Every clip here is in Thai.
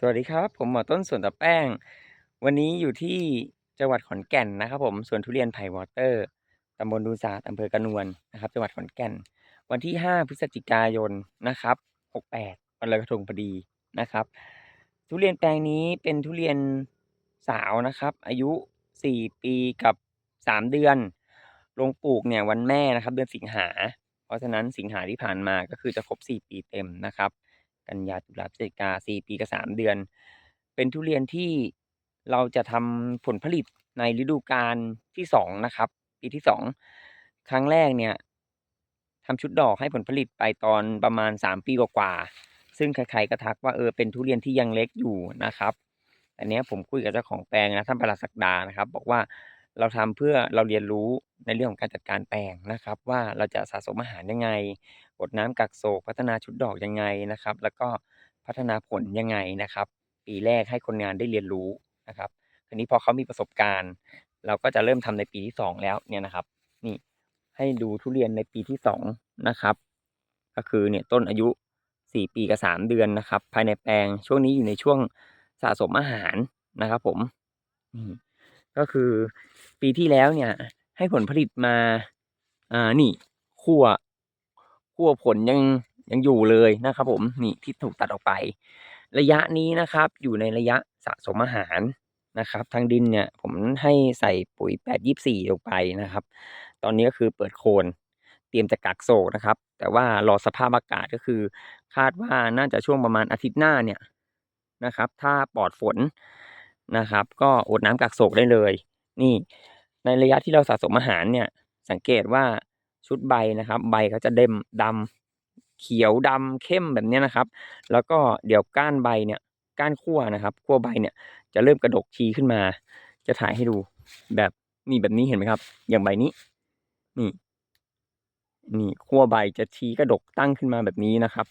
สวัสดีครับ ผมหมอต้นสวนตะแป้ง วันนี้อยู่ที่จังหวัดขอนแก่นนะครับ ผมสวนทุเรียนไผ่วอเตอร์ตำบลดูสาดอำเภอกระนวนนะครับ จังหวัดขอนแก่น วันที่ 5 พฤศจิกายนนะครับ 68วันลอยกระทงพอดีนะครับ ทุเรียนแปลงนี้เป็นทุเรียนสาวนะครับ อายุ 4 ปีกับ 3 เดือน ลงปลูกเนี่ยวันแม่นะครับ เดือนสิงหา เพราะฉะนั้นสิงหาที่ผ่านมาก็คือจะครบ 4 ปีเต็มนะครับ กันยาตุลาพฤศจิกา4ปีกับ3เดือน เป็นทุเรียนที่เราจะทำผลผลิตในฤดูกาลที่2นะครับ ปีที่2ครั้งแรกเนี่ยทำชุดดอกให้ผลผลิตไปตอนประมาณ 3 ปีกว่าๆซึ่งใครๆก็ทักว่าเออเป็นทุเรียนที่ยังเล็กอยู่นะครับ อันนี้ผมคุยกับเจ้าของแปลงนะท่านประหลัดศักดานะครับ บอกว่าเราทำเพื่อเราเรียนรู้ในเรื่องของการจัดการแปลงนะครับ ว่าเราจะสะสมอาหารยังไง กดน้ำกักโศกพัฒนาชุดดอกยังไงนะครับ แล้วก็พัฒนาผลยังไงนะครับ ปีแรกให้คนงานได้เรียนรู้นะครับทีนี้พอเขามีประสบการณ์ เราก็จะเริ่มทำในปีที่สองแล้วเนี่ยนะครับ นี่ให้ดูทุเรียนในปีที่สองนะครับ ก็คือเนี่ยต้นอายุสี่ปีกับสามเดือนนะครับ ภายในแปลงช่วงนี้อยู่ในช่วงสะสมอาหารนะครับ ผมนี่ก็คือปีที่แล้วเนี่ย ให้ผลผลิตมาอ่านี่ขั้ว ขั้วผลยังยังอยู่เลยนะครับ ผมนี่ที่ถูกตัดออกไป ระยะนี้นะครับ อยู่ในระยะสะสมอาหารนะครับ ทางดินเนี่ย ผมให้ใส่ปุ๋ยแปดยี่สี่ลงไปนะครับ ตอนนี้ก็คือเปิดโคนเตรียมจะกักโศกนะครับ แต่ว่ารอสภาพอากาศก็คือ คาดว่าน่าจะช่วงประมาณอาทิตย์หน้าเนี่ยนะครับ ถ้าปลอดฝนนะครับ ก็อดน้ำกักโศกได้เลย นี่ ในระยะที่เราสะสมอาหารเนี่ย สังเกตว่า ชุดใบนะครับ ใบเขาจะเด่มดำเขียวดำเข้มแบบนี้นะครับ แล้วก็เดี๋ยวก้านใบเนี่ยก้านขั้วนะครับขั้วใบเนี่ยจะเริ่มกระดกชี้ขึ้นมา จะถ่ายให้ดูแบบนี่แบบนี้เห็นไหมครับ อย่างใบนี้นี่นี่ขั้วใบจะชี้กระดกตั้งขึ้นมาแบบนี้นะครับ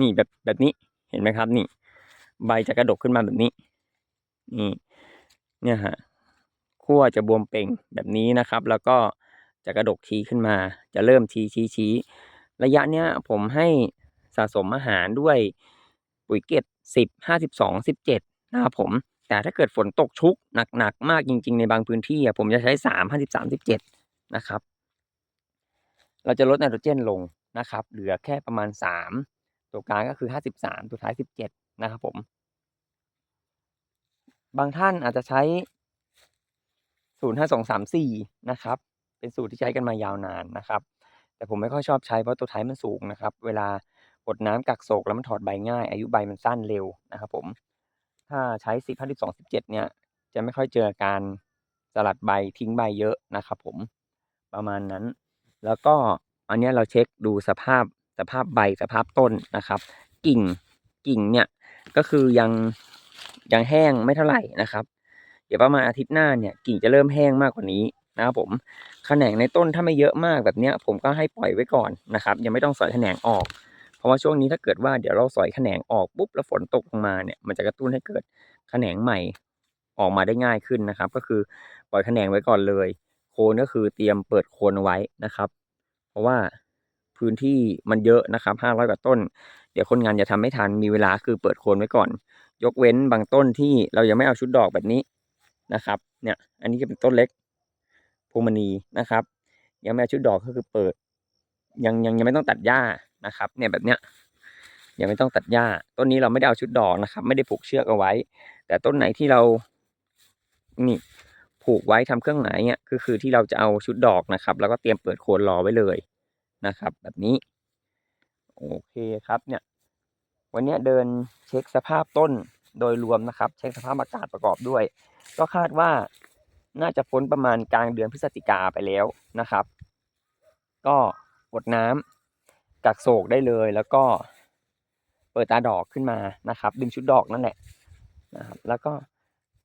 นี่แบบแบบนี้เห็นไหมครับ นี่ ใบจะกระดกขึ้นมาแบบนี้นี่เนี่ยฮะขั้วจะบวมเป่งแบบนี้นะครับ แล้วก็ จะกระดกชี้ขึ้นมา จะเริ่มชี้ชี้ชี้ระยะเนี้ยผมให้สะสมอาหารด้วยปุ๋ยเกตสิบห้าสิบสองสิบเจ็ดนะครับผม แต่ถ้าเกิดฝนตกชุกหนักๆมากจริง ๆ ในบางพื้นที่อะผมจะใช้สามห้าสิบสามสิบเจ็ดนะครับ เราจะลดไนโตรเจนลงนะครับ เหลือแค่ประมาณสามตัวกลางก็คือห้าสิบสามตัวท้ายสิบเจ็ดนะครับผม บางท่านอาจจะใช้ศูนย์ห้าสองสามสี่นะครับ เป็นสูตรที่ใช้กันมายาวนานนะครับ แต่ผมไม่ค่อยชอบใช้เพราะตัวท้ายมันสูงนะครับ เวลากดน้ำกักโศกแล้วมันถอดใบง่าย อายุใบมันสั้นเร็วนะครับผม ถ้าใช้สิบห้าสิบสองสิบเจ็ดเนี่ย จะไม่ค่อยเจอการสลัดใบทิ้งใบเยอะนะครับผมประมาณนั้น แล้วก็อันนี้เราเช็คดูสภาพสภาพใบสภาพต้นนะครับ กิ่งกิ่งเนี่ยก็คือยังยังแห้งไม่เท่าไหร่นะครับ เดี๋ยวประมาณอาทิตย์หน้าเนี่ยกิ่งจะเริ่มแห้งมากกว่านี้นะครับผม ขนงในต้นถ้าไม่เยอะมากแบบเนี้ย ผมก็ให้ปล่อยไว้ก่อนนะครับ ยังไม่ต้องสอยแขนงออก เพราะว่าช่วงนี้ถ้าเกิดว่าเดี๋ยวเราสอยแขนงออกปุ๊บแล้วฝนตกลงมาเนี่ยมันจะกระตุ้นให้เกิดแขนงใหม่ออกมาได้ง่ายขึ้นนะครับ ก็คือปล่อยแขนงไว้ก่อนเลย โคนก็คือเตรียมเปิดโคนไว้นะครับ เพราะว่าพื้นที่มันเยอะนะครับห้าร้อยกว่าต้น เดี๋ยวคนงานจะทำไม่ทันมีเวลาคือเปิดโคนไว้ก่อน ยกเว้นบางต้นที่เรายังไม่เอาชุดดอกแบบนี้นะครับ เนี่ย อันนี้จะเป็นต้นเล็ก พวงมณีนะครับ ยังไม่เอาชุดดอกก็คือเปิด ยังยังยังไม่ต้องตัดหญ้านะครับ เนี่ยแบบเนี้ยยังไม่ต้องตัดหญ้า ต้นนี้เราไม่ได้เอาชุดดอกนะครับ ไม่ได้ผูกเชือกเอาไว้ แต่ต้นไหนที่เรานี่ผูกไว้ทำเครื่องหมายเนี่ยคือคือที่เราจะเอาชุดดอกนะครับ แล้วก็เตรียมเปิดโคนรอไว้เลยนะครับ แบบนี้ โอเคครับเนี่ย วันนี้เดินเช็คสภาพต้นโดยรวมนะครับ เช็คสภาพอากาศประกอบด้วย ก็คาดว่า น่าจะพ้นประมาณกลางเดือนพฤศจิกาไปแล้วนะครับ ก็กดน้ำกักโศกได้เลยแล้วก็เปิดตาดอกขึ้นมานะครับ ดึงชุดดอกนั่นแหละนะครับ แล้วก็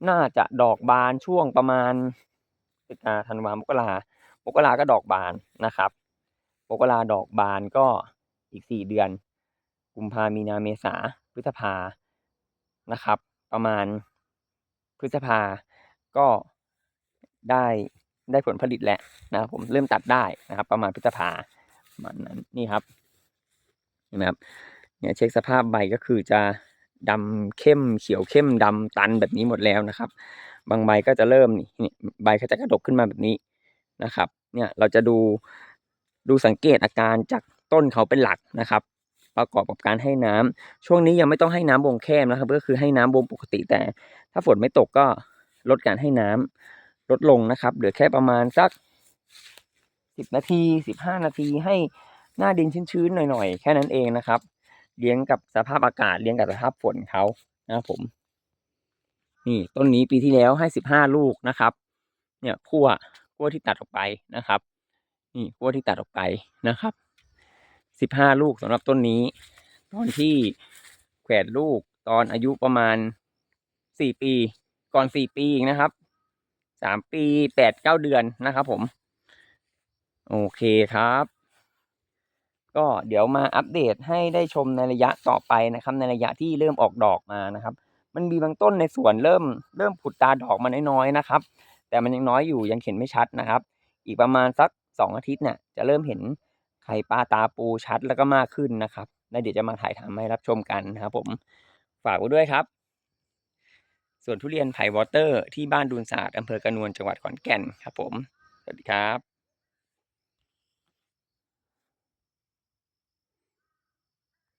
น่าจะดอกบานช่วงประมาณพฤศจิกาธันวามกรามกราก็ดอกบานนะครับมกราดอกบานก็อีกสี่เดือนกุมภามีนาเมษาพฤษภานะครับ ประมาณพฤษภาก็ ได้ได้ผลผลิตแล้วนะครับผมเริ่มตัดได้นะครับ ประมาณพฤษภาประมาณนั้นนี่ครับเห็นไหมครับเนี่ยเช็คสภาพใบก็คือจะดำเข้มเขียวเข้มดำตันแบบนี้หมดแล้วนะครับ บางใบก็จะเริ่มนี่ใบก็จะกระดกขึ้นมาแบบนี้นะครับ เนี่ยเราจะดูดูสังเกตอาการจากต้นเขาเป็นหลักนะครับ ประกอบกับการให้น้ำช่วงนี้ยังไม่ต้องให้น้ำวงแคบนะครับ ก็คือให้น้ำวงปกติแต่ ถ้าฝนไม่ตกก็ลดการให้น้ำ ลดลงนะครับ เหลือแค่ประมาณสักสิบนาทีสิบห้านาทีให้หน้าดินชื้นๆหน่อยๆ แค่นั้นเองนะครับ เลี้ยงกับสภาพอากาศเลี้ยงกับสภาพฝนเขานะครับผม นี่ต้นนี้ปีที่แล้วให้สิบห้าลูกนะครับ เนี่ยขั้วขั้วที่ตัดออกไปนะครับ นี่ขั้วที่ตัดออกไปนะครับสิบห้าลูกสำหรับต้นนี้ ตอนที่แขวนลูกตอนอายุประมาณสี่ปี ก่อนสี่ปีอีกนะครับ สามปีแปดเก้าเดือนนะครับผม โอเคครับ ก็เดี๋ยวมาอัปเดตให้ได้ชมในระยะต่อไปนะครับ ในระยะที่เริ่มออกดอกมานะครับ มันมีบางต้นในสวนเริ่มเริ่มผุดตาดอกมาน้อยๆนะครับ แต่มันยังน้อยอยู่ยังเห็นไม่ชัดนะครับ อีกประมาณสักสองอาทิตย์เนี่ยจะเริ่มเห็นไข่ปลาตาปูชัดแล้วก็มากขึ้นนะครับแล้วเดี๋ยวจะมาถ่ายทำให้รับชมกันนะครับผมฝากไว้ด้วยครับ ส่วนทุเรียนไผ่วอเตอร์ที่บ้านดูนศาสตร์อำเภอกระนวนจังหวัดขอนแก่นครับผม สวัสดีครับ